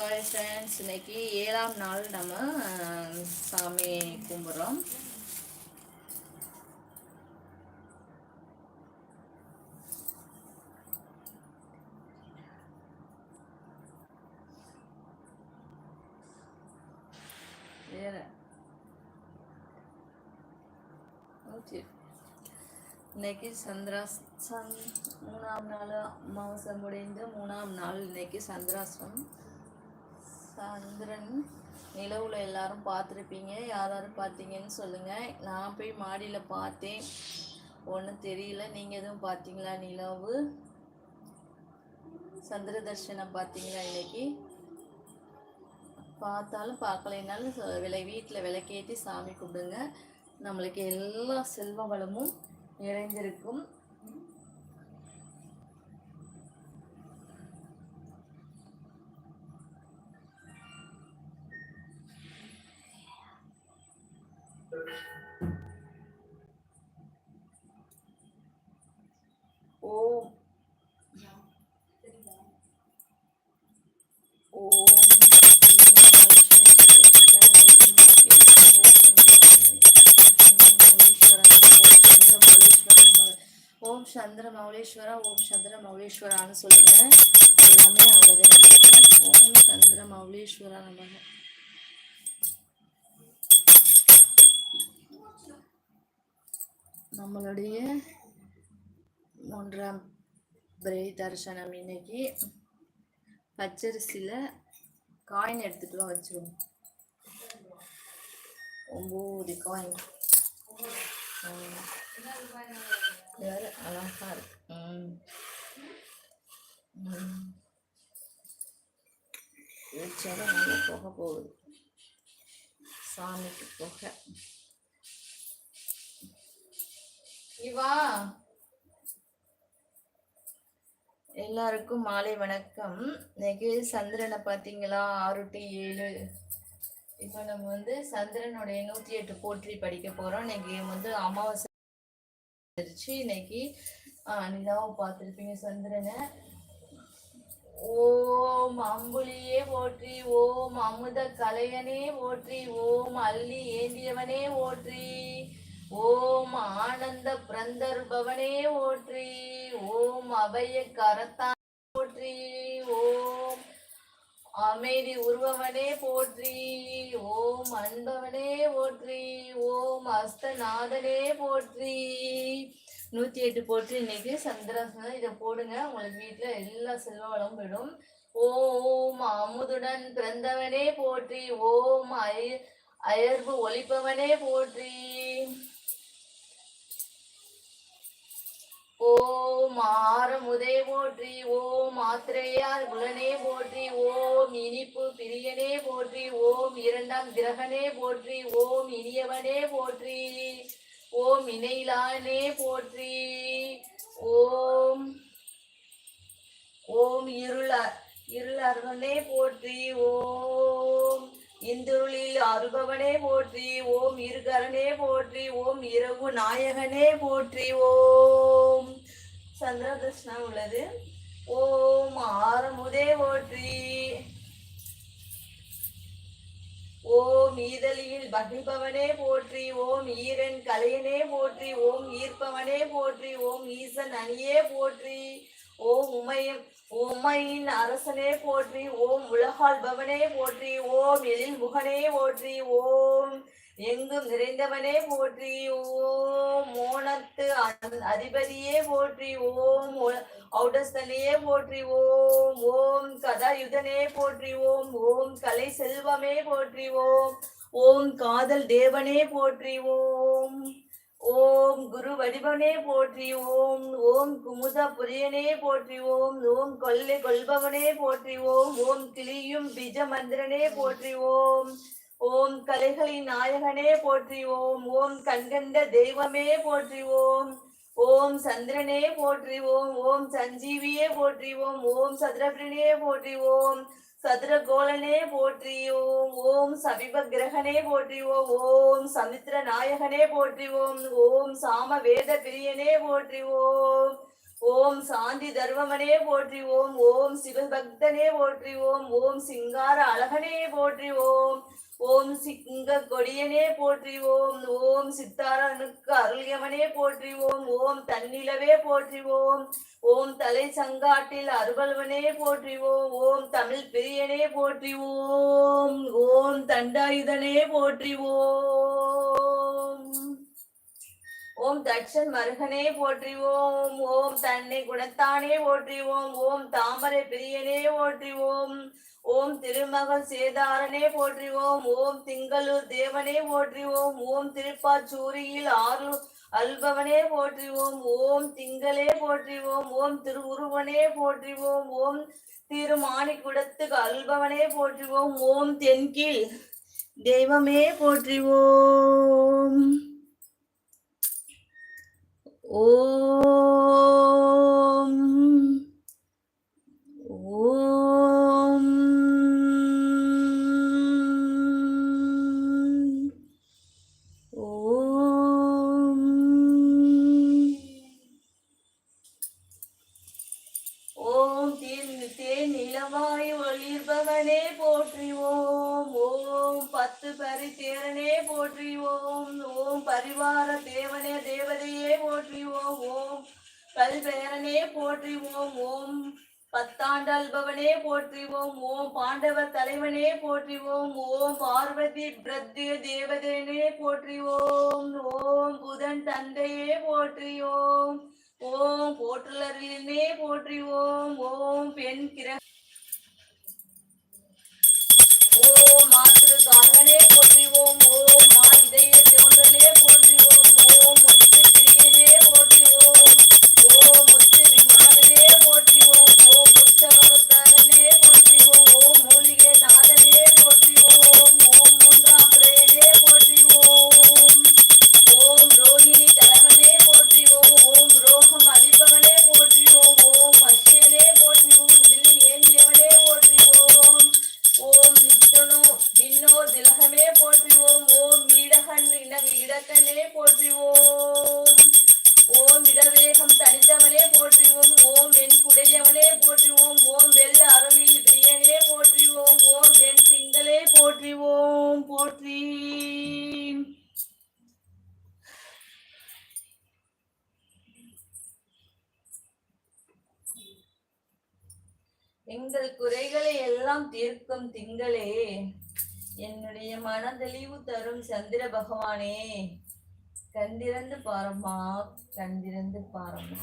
Hi friends இன்னைக்கு ஏழாம் நாள் நம்ம சாமி கும்பிட்றோம். ஓகே. இன்னைக்கு சந்திரா சந் மூணாம் நாள் அமாவாசை முடிந்து மூணாம் நாள் இன்னைக்கு சந்திராசிரம் சந்திரன் நிலவுல எல்லாரும் பார்த்துருப்பீங்க. யார் யாரும் பார்த்தீங்கன்னு சொல்லுங்க. நான் போய் மாடியில் பார்த்தேன். ஒன்றும் தெரியல. நீங்கள் எதுவும் பார்த்தீங்களா நிலவு? சந்திர தர்ஷனம் பார்த்தீங்களா இன்னைக்கு? பார்த்தாலும் பார்க்கலைனாலும் ச- விலை வீட்டில் விளக்கேற்றி சாமி கும்பிடுங்க. நம்மளுக்கு எல்லா செல்வ வளமும் நிறைந்திருக்கும். மௌலீஸ்வரா ஓம் சந்திர மௌலீஸ்வரான்னு சொல்லுங்க. எல்லாமே அழகு நடக்கும் ஓம் சந்திர மௌலீஸ்வரா நமக நம்மளுடைய மூன்றாம் பிரை தரிசனம் இன்னைக்கு பச்சரிசியில் காயின் எடுத்துகிட்டுலாம் வா வச்சிருவோம். ஒம்பது காயின் வேறு அழகாக இருக்குது ம். நல்லா போக போகுது சாமிக்கு போக இவா எல்லாருக்கும் மாலை வணக்கம் இன்னைக்கு சந்திரனை பார்த்தீங்களா ஆறு டு ஏழு இப்போ நம்ம வந்து சந்திரனுடைய நூற்றி எட்டு போற்றி படிக்க போகிறோம் இன்னைக்கு வந்து அமாவாசை இன்னைக்கு ஆ, பார்த்துருப்பீங்க சந்திரனை. ஓம் அம்புலியே போற்றி ஓம் அமுத கலையனே போற்றி ஓம் அள்ளி ஏந்தியவனே போற்றி ஓம் ஆனந்த பிரந்தர்பவனே போற்றி ஓம் அபய கரத்தான் அமைதி உருவவனே போற்றி ஓம் அன்பவனே போற்றி ஓம் அஸ்தநாதனே போற்றி. நூற்றி எட்டு போற்றி. இன்னைக்கு சந்திராசனம் இதை போடுங்க. உங்களுக்கு வீட்டில் எல்லா செல்வ வளம் விடும் ஓம் அமுதுடன் பிறந்தவனே போற்றி ஓம் அய அயர்வு ஒழிப்பவனே போற்றி. ஓம் ஆரமுதே போற்றி ஓம் ஆத்திரையார் குலனே போற்றி ஓம் இனிப்பு பிரியனே போற்றி ஓம் இரண்டாம் கிரகனே போற்றி ஓம் இனியவனே போற்றி ஓம் இணையிலானே போற்றி ஓம் ஓம் இருள இருளர்வனே போற்றி ஓம் இந்துருளில் அருபவனே போற்றி ஓம் இருகரனே போற்றி ஓம் இரவு நாயகனே போற்றி ஓம். சந்திரகிருஷ்ணன் உள்ளது. ஓம் ஆரமுதே போற்றி. ஓம் ஈதலியில் பகிழ்பவனே போற்றி ஓம் ஈரன் கலையனே போற்றி ஓம் ஈர்ப்பவனே போற்றி ஓம் ஈசன் அணியே போற்றி ஓம் உமையம் உம்மையின் அரசனே போற்றி ஓம் உலகாள்பவனே போற்றி ஓம் எழில் முகனே போற்றி ஓம் எங்கும் நிறைந்தவனே போற்றி ஓம் மோனத்து அதிபதியே போற்றி ஓம் ஔடஸ்தனையே போற்றி ஓம் ஓம் கதாயுதனே போற்றி ஓம் ஓம் கலை செல்வமே போற்றி ஓம் ஓம் காதல் தேவனே போற்றி ஓம் ஓம் குரு வடிவனே போற்றி ஓம் ஓம் குமுத புரியனே போற்றி ஓம் ஓம் கொள்ளை கொள்பவனே போற்றி ஓம் ஓம் கிளியும் பிஜ மந்திரனே போற்றி ஓம் ஓம் கலைகளின் நாயகனே போற்றி ஓம் ஓம் கண்கண்ட தெய்வமே போற்றி ஓம் ஓம் சந்திரனே போற்றி ஓம் ஓம் சஞ்சீவியே போற்றி ஓம் ஓம் சதுரபிரனே போற்றி ஓம் சதுரகோலனே போற்றி ஓம் ஓம் சவிப கிரகனே போற்றி ஓம் ஓம் நாயகனே போற்றி ஓம் ஓம் சாம வேத பிரியனே போற்றி ஓம் சாந்தி தர்மமனே போற்றி ஓம் ஓம் சிவபக்தனே போற்றி ஓம் ஓம் சிங்கார அழகனே போற்றி ஓம் ஓம் சிங்க கொடியனே போற்றி ஓம் ஓம் சித்தாரனுக்கு அருள்யவனே போற்றி ஓம் ஓம் தன்னிலவே போற்றி ஓம் ஓம் தலை சங்காட்டில் அருள்வனே போற்றி ஓம் ஓம் தமிழ் பிரியனே போற்றி ஓம் ஓம் தண்டாயுதனே போற்றி ஓம். ஓம் தட்சன் மருகனே போற்றிவோம். ஓம் தன்னை குணத்தானே போற்றிவோம். ஓம் தாமரை பிரியனே போற்றிவோம். ஓம் திருமகள் சேதாரனே போற்றிவோம். ஓம் திங்களூர் தேவனே போற்றிவோம். ஓம் திருப்பாச்சூரியில் ஆறு அல்பவனே போற்றிவோம். ஓம் திங்களே போற்றிவோம். ஓம் திருவுருவனே போற்றிவோம். ஓம் திருமாணிக்குடத்துக்கு அல்பவனே போற்றிவோம். ஓம் தென்கீழ் தெய்வமே போற்றிவோம். ஓம் எங்கள் குறைகளை எல்லாம் தீர்க்கும் திங்களே என்னுடைய மனதெளிவு தரும் சந்திர பகவானே. கண்டிருந்து பாரம்மா கண்டிருந்து பாரம்மா.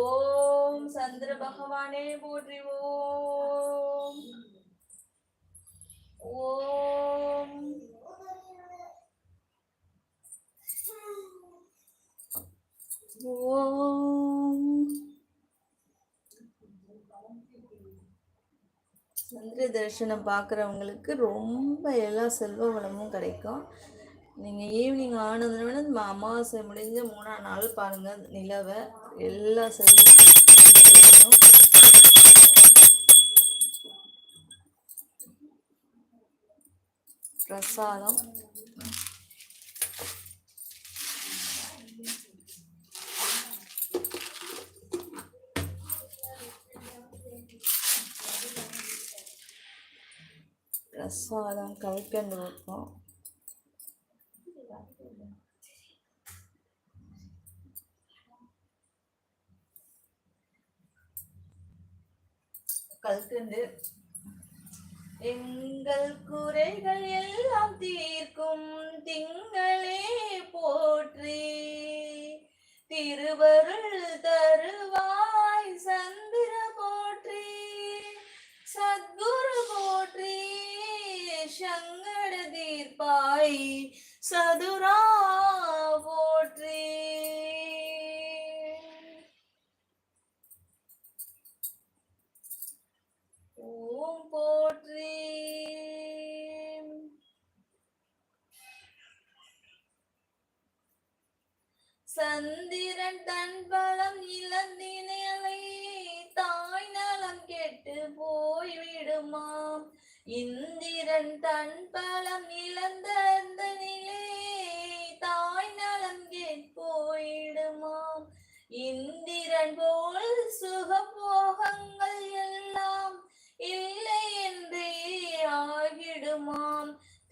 ஓம் சந்திர பகவானே போற்றி ஓம். ஓம் ஓம் சந்திர தரிசனம் பார்க்குறவங்களுக்கு ரொம்ப எல்லா செல்வ வளமும் கிடைக்கும். நீங்கள் ஈவினிங் ஆனதுன்னு அமாவாசை முடிஞ்ச மூணாம் நாள் பாருங்கள் நிலவை. எல்லா செல்வம் கிடைக்கும். பிரசாதம். பிரசாதம் கல்கண்டு வைப்போம் கல்கண்டு எங்கள் குறைகள் எல்லாம் தீர்க்கும் திங்களே போற்றி. திருவருள் தருவாய் சந்திர போற்றி. சத்குரு போற்றி. சங்கட தீர்ப்பாய் சதுரா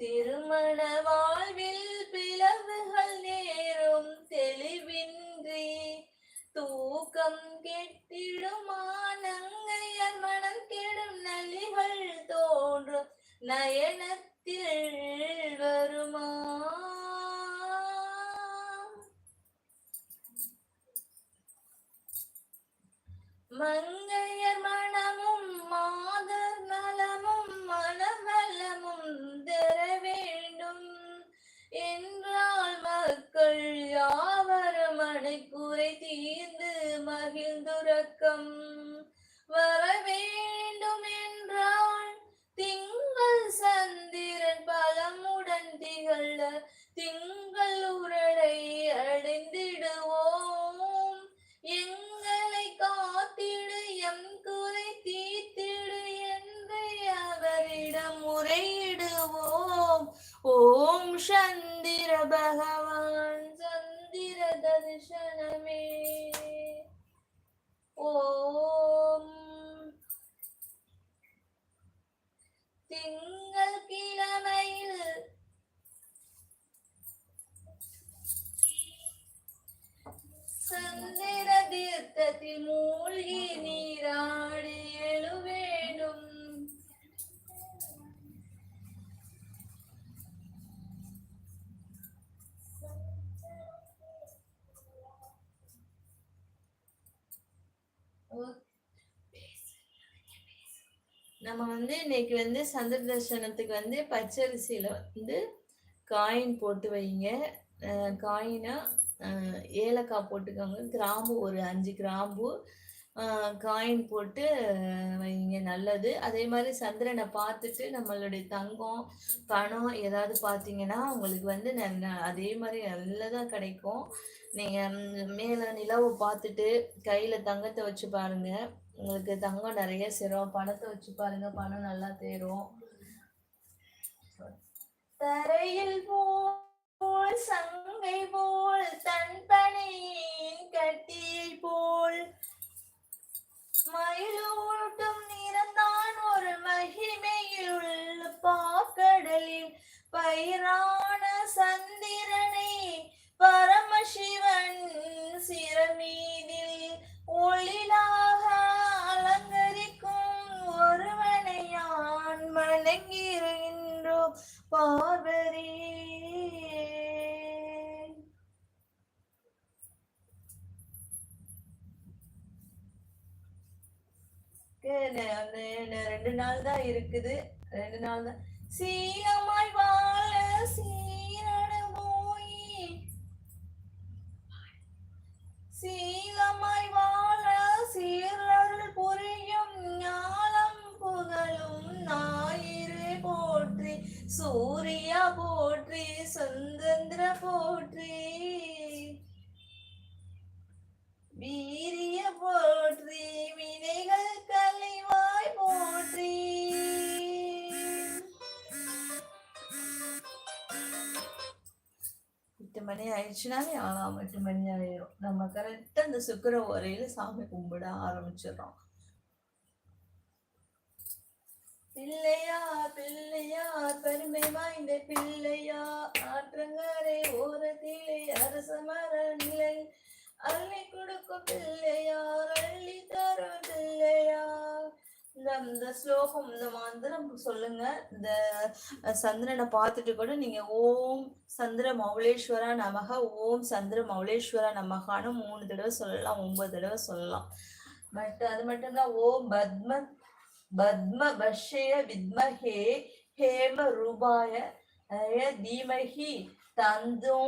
திருமண நம்ம வந்து இன்னைக்கு வந்து சந்திர தர்சனத்துக்கு வந்து பச்சரிசியில வந்து காயின் போட்டு வைங்க. காயினாக காயினா ஏலக்காய் போட்டுக்கோங்க. கிராம்பு ஒரு அஞ்சு கிராம்பு. காயின் போட்டு வைங்க. நல்லது. அதே மாதிரி சந்திரனை பார்த்துட்டு நம்மளுடைய தங்கம் பணம் ஏதாவது பார்த்தீங்கன்னா உங்களுக்கு வந்து ந- ந- அதே மாதிரி நல்லதாக கிடைக்கும். நீங்கள் மேலே நிலவை பார்த்துட்டு கையில் தங்கத்தை வச்சு பாருங்கள் உங்களுக்கு தங்கம் நிறைய சேரும். பணத்தை வச்சு பாருங்க பணம் நல்லா தேரும். தரையில் போல் சங்கை போல் தன் பனையின் கட்டியை போல். மயிலூட்டும் நிறந்தான் ஒரு மகிமையில் உள்ள பாக்கடலில். பயிரான பார்வதி. அந்த ரெண்டு நாள் தான் இருக்குது. ரெண்டு நாள் தான். சீரமாய் வாழ சீரன போய் சீ சூர்யா போற்றி சுந்தந்திர போற்றி. வீரிய போற்றி வினைகள் கலைவாய் போற்றி. எட்டு மணி ஆயிடுச்சுனாலே ஆளாம் எட்டு மணி ஆயிரும். நம்ம கரெக்டா அந்த சுக்கர உரையில சாமி கும்பிட ஆரம்பிச்சிடுறோம். பெருமை வாய்ந்த பிள்ளையா ஆற்றங்கரை ஓரத்திலே அரச மர நிலை அள்ளி கொடுக்கும் பிள்ளையார் அள்ளி தரும் பிள்ளையா. இந்த இந்த ஸ்லோகம் இந்த மந்திரம் சொல்லுங்க. இந்த சந்திரனை பார்த்துட்டு கூட நீங்க ஓம் சந்திர மௌலேஸ்வரா நமக ஓம் சந்திர மௌலேஸ்வரா நமகான்னு மூணு தடவை சொல்லலாம் ஒன்பது தடவை சொல்லலாம். பட் அது மட்டும்தான். ஓம் பத்ம பத்ம வஷய வித்மஹே ஹேம ரூபாய தீமகி தந்தோ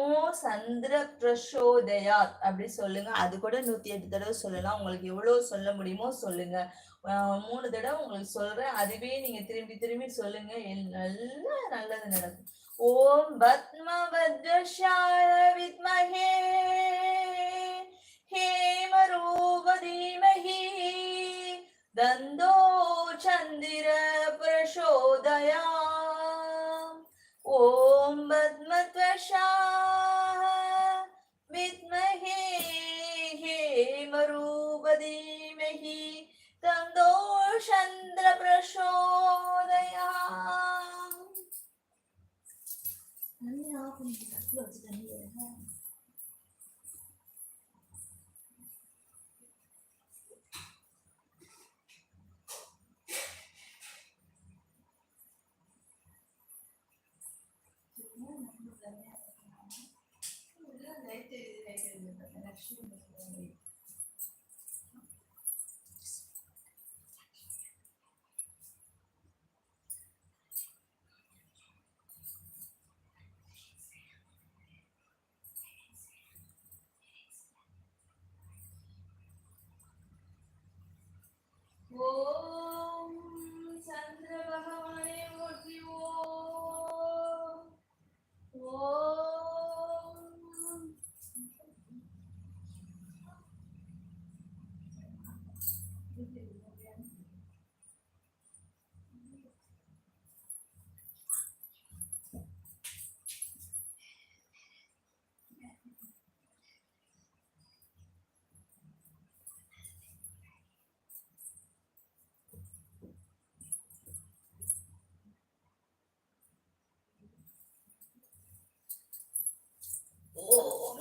சந்திர பிரசோதயாத் அப்படி சொல்லுங்க. அது கூட நூத்தி எட்டு தடவை சொல்லலாம். உங்களுக்கு எவ்வளவு சொல்ல முடியுமோ சொல்லுங்க. மூணு தடவை உங்களுக்கு சொல்றேன். அதுவே நீங்க திரும்பி திரும்பி சொல்லுங்க. நல்லா நல்ல நல்லது நடக்கும். ஓம் பத்ம பத்ரஷாய வித்மஹே ஹேம ரூப தீமஹி தந்தோ சந்திர பிரசோதயா 哎呀！哎呀，我今天又去了。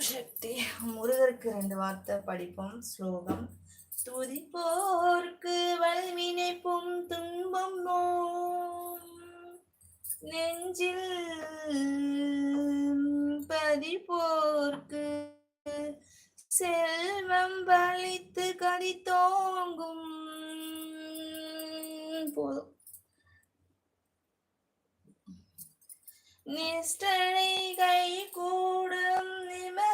சக்தி. முருகருக்கு ரெண்டு வார்த்தை. படிப்போம். ஸ்லோகம். துதிப்போர்க்கு வல்வினைப்பும் துன்பம் நெஞ்சில் பதிப்போர்க்கு செல்வம் பழித்து கதி தோங்கும். போதும். நிஷ்டனை கை கூடும் நிமரலர்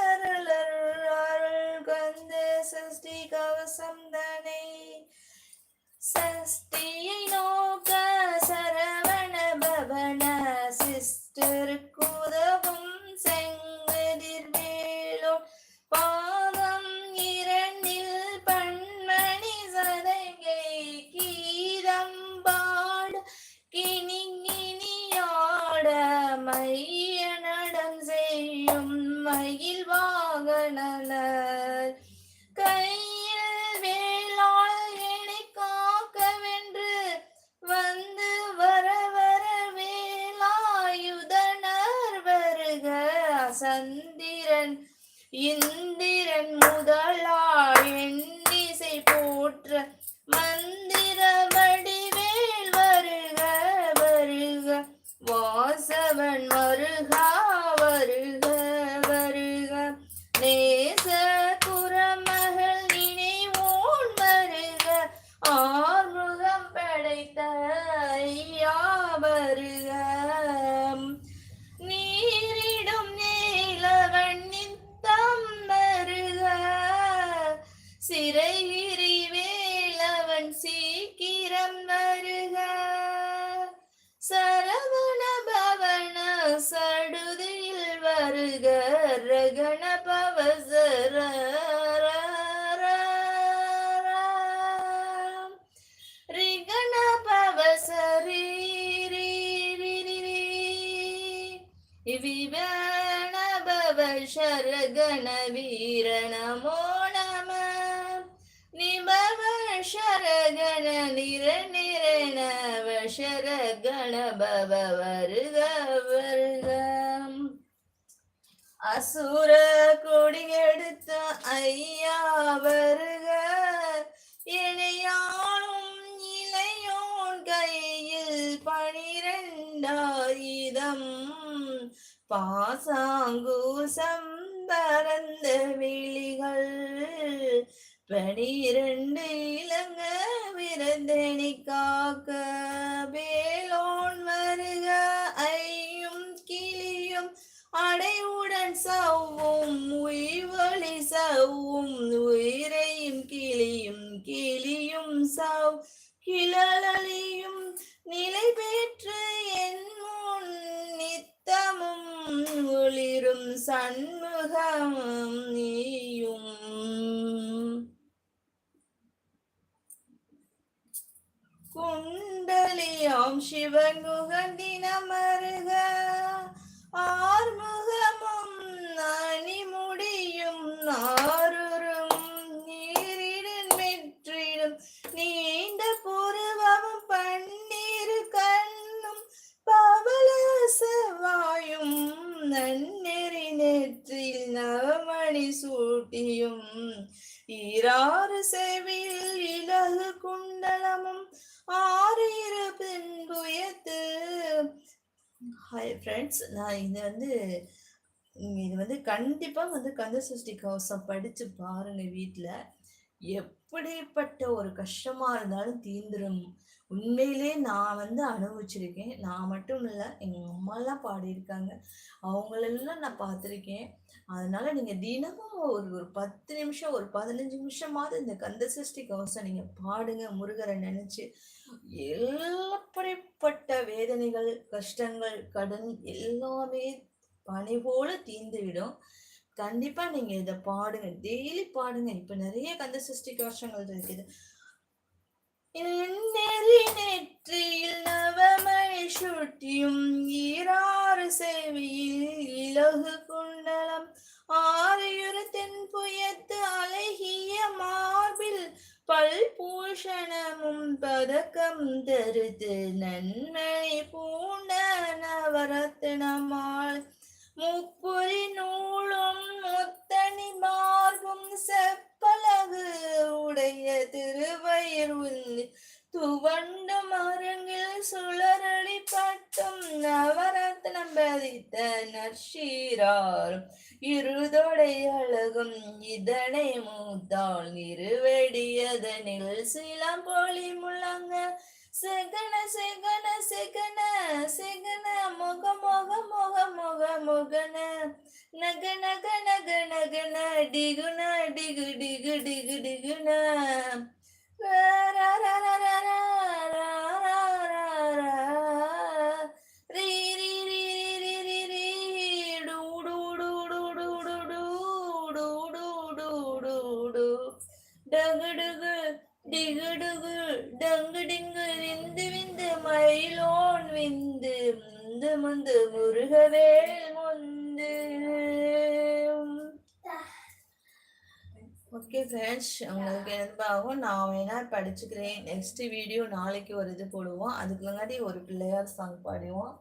சரகண வீர நமோணம நிபவ சரகண நிர நிரணவ சரகண பவ வருக வருக அசுர கொடியெடுத்த ஐயா வருக பாசாங்கூசம் பரந்த விழிகள் பனிரண்டு இளங்க விரந்தனி காக்க வேலோன் வருக ஐயும் கிளியும் அடைவுடன் சவ்வும் உய்வழி சவ்வும் உயிரையும் கிளியும் கிளியும் சவ் கிளலியும் நிலை பெற்று என்றும் சண்முகம் நீயும். குண்டலியாம் சிவன் முகந்தினமருக ஆர்முகமும் நனி முடியும் நாருறும். நீரிடும் வெற்றிடும் நீண்ட பூர்வமும் பன்னீர் கண்ணும் பவலச வாயும் நன் നെറ്റിൽ നവമണി സൂട്ടിയും ഈരാറ് സെവിയിൽ ഇലക് കുണ്ടളമും ആറേറ് പെൺകുയത്ത് ஹாய் ஃப்ரெண்ட்ஸ் நான் இது வந்து இது வந்து கண்டிப்பாக வந்து கந்த சஷ்டி கவசம் படித்து பாருங்கள் வீட்டில் எப் எப்படிப்பட்ட ஒரு கஷ்டமாக இருந்தாலும் தீந்துடும் உண்மையிலே நான் வந்து அனுபவிச்சிருக்கேன். நான் மட்டும் இல்லை எங்கள் அம்மாலாம் பாடியிருக்காங்க. அவங்களெல்லாம் நான் பார்த்துருக்கேன். அதனால நீங்கள் தினமும் ஒரு ஒரு பத்து நிமிஷம் ஒரு பதினஞ்சு நிமிஷமாவது இந்த கந்த சஷ்டி கவசம் நீங்கள் பாடுங்க முருகரை நினச்சி. எல்லாப்படிப்பட்ட வேதனைகள் கஷ்டங்கள் கடன் எல்லாமே பணி போல தீர்ந்துவிடும் கண்டிப்பா நீங்க இதை பாடுங்க. டெய்லி பாடுங்க. இப்ப நிறைய கந்த சஷ்டி கோஷங்கள் இருக்குது. நெறி நெற்றியில் நவமணி சுட்டியும் ஈராறு செவியில் இலகு குண்டலம். ஆரியுறு தென்புயத்து அழகிய மார்பில் பல்பூஷணமும் பதக்கம் தருது. நன்மணி பூண்ட நவரத்னமாள் முப்புரி நூலும் முத்தணி மார்பும் செப்பலகு உடைய திருவயிர் உந்தி. துவண்டு மருங்கில் சுழரடி பட்டும் நவரத்னம் பதித்த நற்சீராரும் இருதொடை அழகும் இதனை மூத்தாள் இருவெடியதனில் சிலம்பொழி முழங்க சிகன சிகன சிகன சிகன முக முக முக முக முகன நக நக நக நகன டிகுன டிகு டிகு டிகு டிகுன ரா ரா ரா ரா ரா ரா ரா ரா ரா ஃப்ரெண்ட்ஸ் உங்களுக்கு என்னப்பாகும் நான் வேணா படிச்சுக்கிறேன். நெக்ஸ்ட் வீடியோ நாளைக்கு ஒரு இது போடுவோம். அதுக்கு முன்னாடி ஒரு பிள்ளையார் சாங் பாடுவோம்.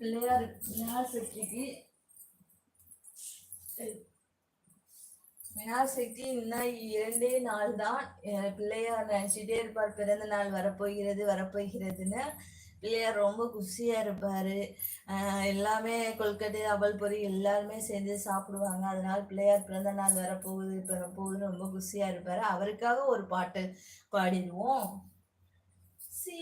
பிள்ளையார் பிள்ளையார் சக்திக்கு விநாயகர் சக்தி இன்னும் இரண்டே நாள் தான் பிள்ளையார் நினைச்சிட்டே இருப்பார். பிறந்த நாள் வரப்போகிறது வரப்போகிறதுன்னு. பிள்ளையார் ரொம்ப குஷியாக இருப்பாரு. எல்லாமே கொல்கட்டை அவல் பொறி எல்லாருமே சேர்ந்து சாப்பிடுவாங்க. அதனால பிள்ளையார் பிறந்த நாள் வரப்போகுது வரப்போகுதுன்னு ரொம்ப குஷியா இருப்பாரு. அவருக்காக ஒரு பாட்டு பாடிடுவோம். சீ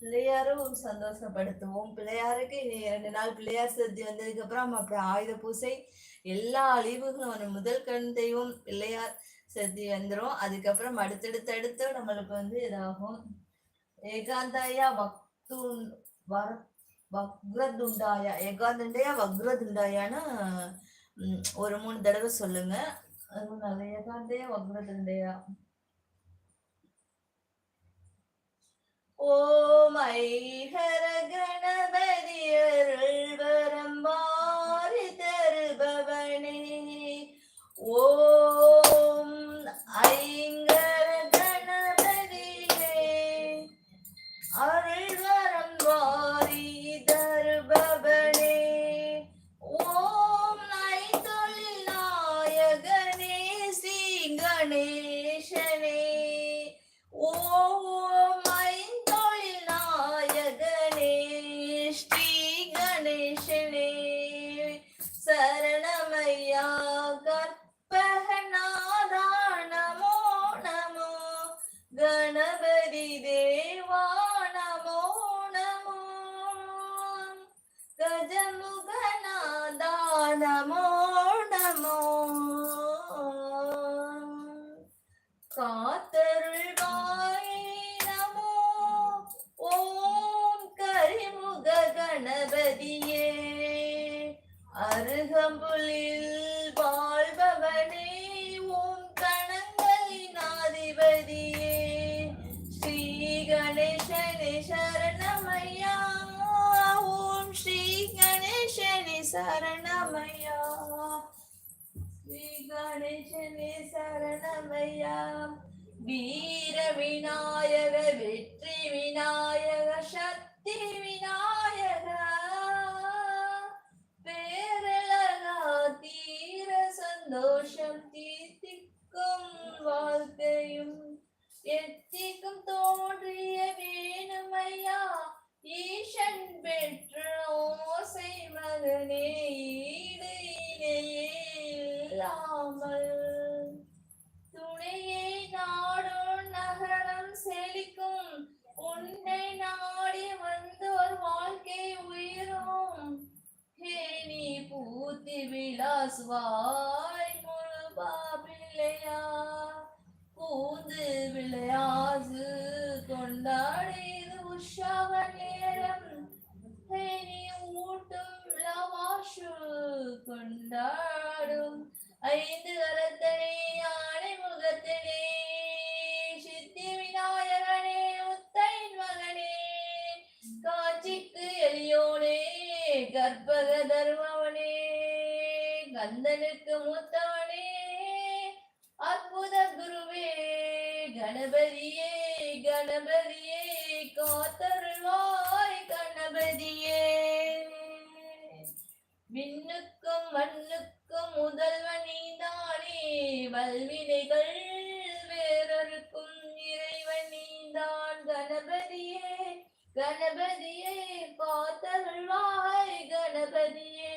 பிள்ளையாரும் சந்தோஷப்படுத்துவோம். பிள்ளையாருக்கு இனி இரண்டு நாள் பிள்ளையார் சதுர்த்தி வந்ததுக்கு அப்புறம் அப்புறம் ஆயுத பூசை எல்லா அழிவுகளும் வரும். முதல் கண் தெய்வம் பிள்ளையார் சதுர்த்தி வந்துடும் அதுக்கப்புறம் அடுத்தடுத்தடுத்து நம்மளுக்கு வந்து இதாகும். ஏகாந்தாயா பக்து வர வக்ரதுண்டாயா ஏகாந்துண்டாயா வக்ரதுண்டாயான்னு ஒரு மூணு தடவை சொல்லுங்க. அதுவும் நல்ல ஏகாந்தையா வக்ரதுண்டையா. ஓம் ஐஹர கணபதி அருள்வரம் வாரி தருபவனே. ஓ கணபதியே இல்லாமல் துணையை நாடும் நகரம் செழிக்கும். உன்னை நாடி வந்தோர் வாழ்க்கை உயிரும். நீ பூத்தி விளாசுவாய் முழுபா பிள்ளையா. பூந்து விளையாது கொண்டாடி இது உற்சாக நேரம். நீ ஊட்டும் லவாஷு கொண்டாடி ஐந்து கரத்தனே ஆணை முகத்தனே சித்தி விநாயகனே முத்தையின் மகனே காட்சிக்கு எளியோனே கற்பக தர்மவனே கந்தனுக்கு மூத்தவனே அற்புத குருவே கணபதியே கணபதியே காத்தருள்வாய் கணபதியே. விண்ணுக்கும் மண்ணுக்கும் முதல்வன் நீதானே வல்வினைகள் வேறொருக்கும் இறைவன் நீதான் கணபதியே கணபதியே காத்தருள்வாய் கணபதியே.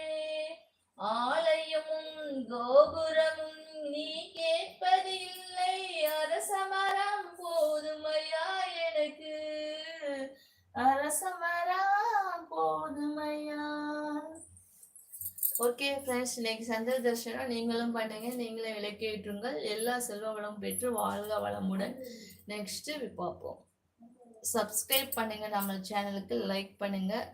ஆலயமும் கோபுரமும் நீ கேட்பதில்லை அரசமரம் போதுமையா எனக்கு? அரசமரம் போதுமையா ஓகே ஃப்ரெண்ட்ஸ் இன்னைக்கு சந்திர தர்ஷனம் நீங்களும் பண்ணுங்க நீங்களும் விளக்கேற்றுங்கள். எல்லா செல்வ வளம் பெற்று வாழ்க வளமுடன். நெக்ஸ்ட்டு பார்ப்போம். சப்ஸ்கிரைப் பண்ணுங்கள் நம்ம சேனலுக்கு லைக் பண்ணுங்கள்